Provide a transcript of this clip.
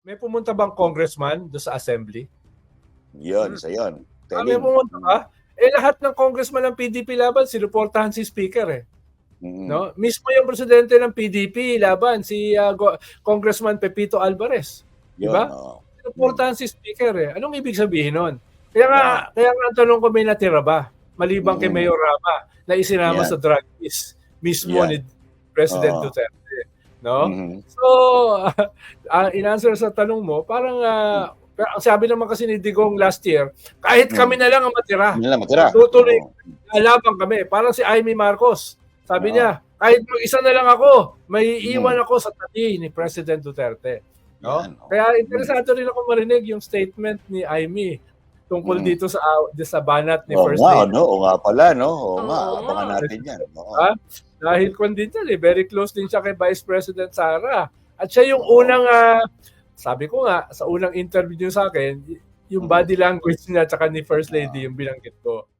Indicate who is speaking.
Speaker 1: May pumunta bang congressman do sa assembly?
Speaker 2: Yun, sa yun.
Speaker 1: Ah, may pumunta ba? Eh lahat ng congressman ng PDP laban sinuportahan si speaker eh. No? Mismo yung presidente ng PDP laban si Go- Congressman Pepito Alvarez. Diba?
Speaker 2: oo.
Speaker 1: Sinuportahan si speaker eh. Anong ibig sabihin nun? Kaya nga, kaya nga tanong ko may natira ba? Maliban kay
Speaker 2: Mm.
Speaker 1: Mayor Rama na isinama
Speaker 2: Yeah.
Speaker 1: sa drug case mismo
Speaker 2: Yeah.
Speaker 1: ni President
Speaker 2: Oo.
Speaker 1: Duterte. No?
Speaker 2: Mhm.
Speaker 1: So, uh, in answer sa tanong mo, parang uh, ang sabi naman kasi ni Digong last year, kahit kami na lang ang matira,
Speaker 2: Yun lang, matira.
Speaker 1: Tutuloy.
Speaker 2: Oo.
Speaker 1: lalaban kami. Parang si Amy Marcos. Sabi
Speaker 2: Oo.
Speaker 1: niya, kahit mag-isa na lang ako, may iwan
Speaker 2: Mm.
Speaker 1: ako sa tabi ni President Duterte. No?
Speaker 2: Yan.
Speaker 1: Kaya interesado rin ako marinig yung statement ni Amy tungkol
Speaker 2: Mm.
Speaker 1: dito sa di sa banat ni
Speaker 2: Oo
Speaker 1: First
Speaker 2: nga,
Speaker 1: Lady.
Speaker 2: no? Oo nga pala, no? Oo nga,
Speaker 3: Oo.
Speaker 2: abangan natin yan. Oo.
Speaker 1: Ha? Dahil kung din yan, eh, very close din siya kay Vice President Sara. At siya yung unang, ah, sabi ko nga, sa unang interview niyo sa akin, yung body language niya tsaka ni First Lady yung binanggit ko.